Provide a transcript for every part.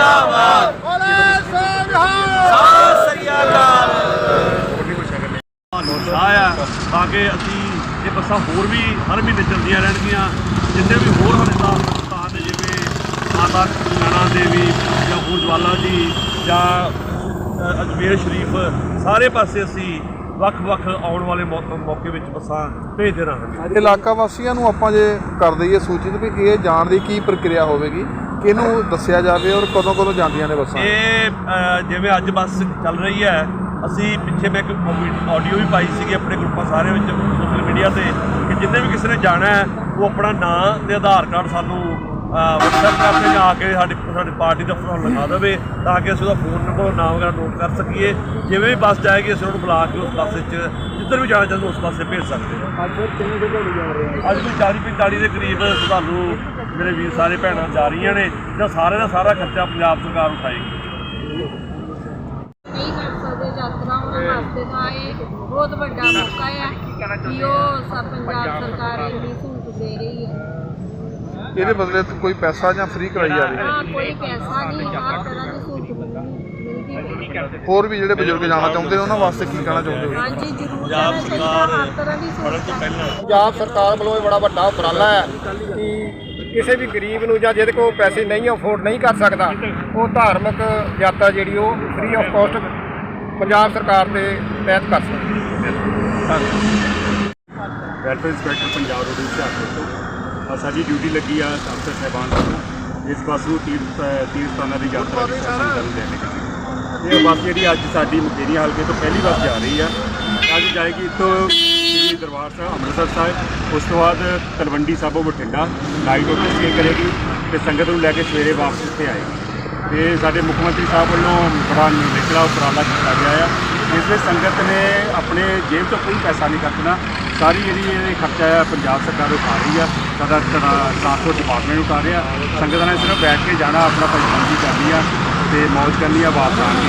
ਜਿੰਦਾਬਾਦ। ਤਾਂ ਕਿ ਅਸੀਂ ਇਹ ਬੱਸਾਂ ਹੋਰ ਵੀ ਹਰ ਮਹੀਨੇ ਚੱਲਦੀਆਂ ਰਹਿਣਗੀਆਂ। ਜਿੰਨੇ ਵੀ ਹੋਰ ਹਰਿਦਾਸ ਜਿਵੇਂ ਮਾਤਾ ਨਾਨਾ ਦੇਵੀ ਜਾਂ ਹੋਰ ਜੀ ਜਾਂ ਅਜਮੇਰ ਸ਼ਰੀਫ, ਸਾਰੇ ਪਾਸੇ ਅਸੀਂ ਵੱਖ-ਵੱਖ ਆਉਣ ਵਾਲੇ ਮੌਕੇ ਵਿੱਚ ਬੱਸਾਂ ਭੇਜਦੇ ਰਹਾਂਗੇ। ਇਲਾਕਾ ਵਾਸੀਆਂ ਨੂੰ ਆਪਾਂ ਜੇ ਕਰ ਦਈਏ ਸੂਚਿਤ ਵੀ ਇਹ ਜਾਣ ਦੀ ਕੀ ਪ੍ਰਕਿਰਿਆ ਹੋਵੇਗੀ? ਕਿਹਨੂੰ ਦੱਸਿਆ ਜਾਵੇ ਔਰ ਕਦੋਂ ਕਦੋਂ ਜਾਂਦੀਆਂ ਨੇ ਬੱਸਾਂ? ਇਹ ਅ, ਜਿਵੇਂ ਅੱਜ ਬੱਸ ਚੱਲ ਰਹੀ ਹੈ ਅਸੀਂ ਪਿੱਛੇ ਮੈਂ ਇੱਕ ਆਡੀਓ ਵੀ ਪਾਈ ਸੀਗੀ ਆਪਣੇ ਗਰੁੱਪਾਂ ਸਾਰੇ ਵਿੱਚ ਸੋਸ਼ਲ ਮੀਡੀਆ ਤੇ ਕਿ ਜਿੰਨੇ ਵੀ ਕਿਸੇ ਨੇ ਜਾਣਾ ਹੈ ਉਹ ਆਪਣਾ ਨਾਂ ਤੇ ਆਧਾਰ ਕਾਰਡ ਸਾਨੂੰ WhatsApp ਕਰਕੇ ਜਾਂ ਆ ਕੇ ਸਾਡੀ ਸਾਡੀ ਪਾਰਟੀ ਦਾ ਫੋਨ ਲਗਾ ਦੇਵੇ ਤਾਂ ਕਿ ਅਸੀਂ ਉਹਦਾ ਫੋਨ ਨੰਬਰ ਨਾਮ ਵਗੈਰਾ ਨੋਟ ਕਰ ਸਕੀਏ। ਜਿਵੇਂ ਵੀ ਬੱਸ ਜਾਏਗੀ ਅਸੀਂ ਉਹਨੂੰ ਬੁਲਾ ਕੇ ਉਸ ਬੱਸ ਵਿੱਚ ਜਿੱਧਰ ਵੀ ਜਾਣਾ ਚਾਹੁੰਦੇ ਉਸ ਪਾਸੇ ਭੇਜ ਸਕਦੇ ਹਾਂ। ਅੱਜ ਕਿੰਨੇ ਦੇ ਘੜੀ ਜਾ ਰਹੇ ਆ ਅੱਜ ਕੋਈ 40 45 ਦੇ ਕਰੀਬ ਤੁਹਾਨੂੰ ਮੇਰੇ ਵੀਰ ਸਾਰੇ ਭੈਣਾਂ ਜਾ ਰਹੀਆਂ ਨੇ ਜਿਹੜਾ ਸਾਰੇ ਦਾ ਸਾਰਾ ਖਰਚਾ ਪੰਜਾਬ ਸਰਕਾਰ ਉਠਾਏਗੀ। ਨਹੀਂ ਕਰ ਸਕਦੇ ਯਾਤਰਾ ਉਹਨਾਂ ਵਾਸਤੇ ਤਾਂ ਇਹ ਬਹੁਤ ਵੱਡਾ ਮੌਕਾ ਹੈ ਕਿ ਉਹ ਸਭ ਪੰਜਾਬ ਸਰਕਾਰ ਇੰਨੀ ਇਹਦੇ ਬਦਲੇ ਤੇ ਕੋਈ ਪੈਸਾ ਜਾਂ ਫ੍ਰੀ ਕਰਾਈ ਜਾ ਰਹੀ ਹੈ ਹਾਂ ਕੋਈ ਪੈਸਾ ਨਹੀਂ ਹਰ ਤਰ੍ਹਾਂ ਦੀ ਸਹੂਲਤ ਮਿਲਦੀ ਹੈ ਹੋਰ ਵੀ ਜਿਹੜੇ ਬਜ਼ੁਰਗ ਜਾਣਾ ਚਾਹੁੰਦੇ ਨੇ ਉਹਨਾਂ ਵਾਸਤੇ ਕੀ ਕਹਿਣਾ ਚਾਹੁੰਦੇ ਹੋ? ਹਾਂਜੀ ਜ਼ਰੂਰ ਪੰਜਾਬ ਜਾਣਾ ਚਾਹੀਦਾ ਸਰਕਾਰ ਹਰ ਤਰ੍ਹਾਂ ਦੀ ਫੜਨ ਸਹੂਲਤ ਤੋਂ ਹੈ। ਪਹਿਲਾਂ ਪੰਜਾਬ ਸਰਕਾਰ ਵੱਲੋਂ ਇਹ ਬੜਾ ਵੱਡਾ ਉਪਰਾਲਾ ਹੈ ਕਿ ਕਿਸੇ ਵੀ ਗਰੀਬ ਨੂੰ ਜਾਂ ਜਿਹਦੇ ਕੋਲ ਪੈਸੇ ਨਹੀਂ ਅਫੋਰਡ ਨਹੀਂ ਕਰ ਸਕਦਾ ਉਹ ਧਾਰਮਿਕ ਯਾਤਰਾ ਜਿਹੜੀ ਉਹ ਫ੍ਰੀ ਆਫ ਕਾਸਟ ਪੰਜਾਬ ਸਰਕਾਰ ਦੇ ਤਹਿਤ ਕਰ ਸਕਦਾ welfare inspector Punjab road Hoshiarpur ਤੋਂ। ਸਾਡੀ ਡਿਊਟੀ ਲੱਗੀ ਆ ਅਫਸਰ ਸਾਹਿਬਾਨ ਵੱਲੋਂ ਇਸ ਨੂੰ ਤੀਰਥ ਤੀਰਥ ਸਥਾਨਾਂ ਦੀ ਯਾਤਰਾ ਦੀ ਕਰਨ ਦੇਣ ਲਈ ਇਹ ਬੱਸ ਜਿਹੜੀ ਅੱਜ ਸਾਡੀ ਮੁਕੇਰੀਆਂ ਹਲਕੇ ਤੋਂ ਪਹਿਲੀ ਬੱਸ ਜਾ ਰਹੀ ਆ। ਅੱਜ ਜਾਏਗੀ ਇੱਥੋਂ ਸ੍ਰੀ ਦਰਬਾਰ ਸਾਹਿਬ ਅੰਮ੍ਰਿਤਸਰ ਸਾਹਿਬ। ਉਸ ਤੋਂ ਬਾਅਦ ਤਲਵੰਡੀ ਸਾਬੋ ਬਠਿੰਡਾ। ਨਾਈਟ ਉੱਥੇ ਸਟੇ ਕਰੇਗੀ ਤੇ ਸੰਗਤ ਨੂੰ ਲੈ ਕੇ ਸਵੇਰੇ ਵਾਪਸ ਇੱਥੇ ਆਏਗੀ। ਤੇ ਸਾਡੇ ਮੁੱਖ ਮੰਤਰੀ ਸਾਹਿਬ ਵੱਲੋਂ ਬੜਾ ਨਿਕਲਾ ਉਪਰਾਲਾ ਕੀਤਾ ਗਿਆ ਆ। ਇਸ ਵਿੱਚ ਸੰਗਤ ਨੇ ਆਪਣੇ ਜੇਬ ਤੋਂ ਕੋਈ ਪੈਸਾ ਨਹੀਂ ਖਰਚਣਾ ਸਾਰੀ ਜਿਹੜੀ ਇਹ ਖਰਚਾ ਹੈ ਪੰਜਾਬ ਸਰਕਾਰ ਉਠਾ ਰਹੀ ਆ, ਸਾਡਾ ਟਰਾਂਸਪੋਰਟ ਡਿਪਾਰਟਮੈਂਟ ਉਠਾ ਰਿਹਾ। ਸੰਗਤਾਂ ਨੇ ਸਿਰਫ ਬੈਠ ਕੇ ਜਾਣਾ, ਆਪਣਾ ਭਜਨ ਕਰਨੀ ਆ ਤੇ ਮੌਜ ਕਰਨੀ ਆ, ਵਾਪਸ ਆਣ ਕੇ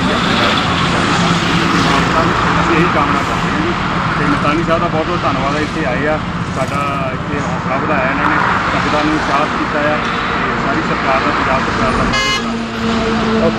ਅਸੀਂ ਇਹੀ ਕਾਮਨਾ ਕਰਦੇ ਹਾਂ ਜੀ। ਤੇ ਮਤਾਨੀ ਸਾਹਿਬ ਦਾ ਬਹੁਤ ਬਹੁਤ ਧੰਨਵਾਦ ਹੈ ਇੱਥੇ ਆਏ ਆ। ਸਾਡਾ ਇੱਥੇ ਹੌਸਲਾ ਵਧਾਇਆ ਇਹਨਾਂ ਨੇ, ਸੰਗਤਾਂ ਨੂੰ ਉਤਸ਼ਾਹਿਤ ਕੀਤਾ ਆ ਤੇ ਸਾਰੀ ਸਰਕਾਰ ਦਾ, ਪੰਜਾਬ ਸਰਕਾਰ ਦਾ ਬਹੁਤ